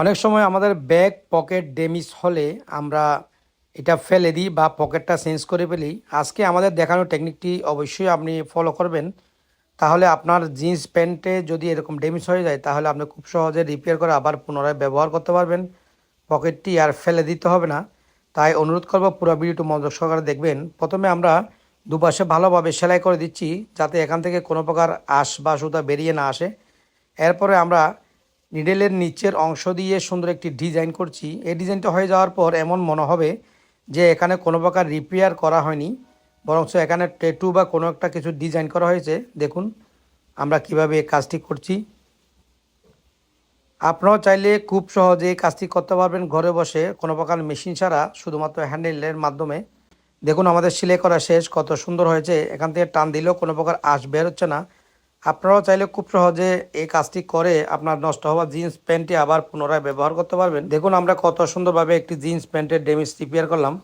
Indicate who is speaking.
Speaker 1: অনেক সময় আমাদের ব্যাগ, পকেট ড্যামেজ হলে আমরা এটা ফেলে দিই বা পকেটটা চেঞ্জ করে ফেলি। আজকে আমাদের দেখানো টেকনিকটি অবশ্যই আপনি ফলো করবেন। তাহলে আপনার জিন্স প্যান্টে যদি এরকম ড্যামেজ হয়ে যায়, তাহলে আপনি খুব সহজে রিপেয়ার করে আবার পুনরায় ব্যবহার করতে পারবেন। পকেটটি আর ফেলে দিতে হবে না। তাই অনুরোধ করব পুরো ভিডিওটি মনোযোগ সহকারে দেখবেন। প্রথমে আমরা দুপাশে ভালোভাবে সেলাই করে দিচ্ছি যাতে এখান থেকে কোনো প্রকার আশ বা সুতা বেরিয়ে না আসে। এরপরে আমরা নিডেলের নিচের অংশ দিয়ে সুন্দর একটি ডিজাইন করছি। এই ডিজাইনটা হয়ে যাওয়ার পর এমন মনে হবে যে এখানে কোনো প্রকার রিপেয়ার করা হয়নি, বরঞ্চ এখানে ট্যাটু বা কোনো একটা কিছু ডিজাইন করা হয়েছে। দেখুন, আমরা কীভাবে এই কাজটি করছি। আপনারাও চাইলে খুব সহজে কাজটি করতে পারবেন ঘরে বসে, কোনো প্রকার মেশিন ছাড়া, শুধুমাত্র হ্যান্ডেলের মাধ্যমে। দেখুন, আমাদের সেলাই করা শেষ, কত সুন্দর হয়েছে। এখান থেকে টান দিলেও কোনো প্রকার আঁশ বের হচ্ছে না। আপনারাও চাইলে খুব সহজে এই কাজটি করে আপনার নষ্ট হওয়া জিন্স প্যান্টটি আবার পুনরায় ব্যবহার করতে পারবেন। দেখুন আমরা কত সুন্দরভাবে একটি জিন্স প্যান্টের ড্যামেজ রিপেয়ার করলাম।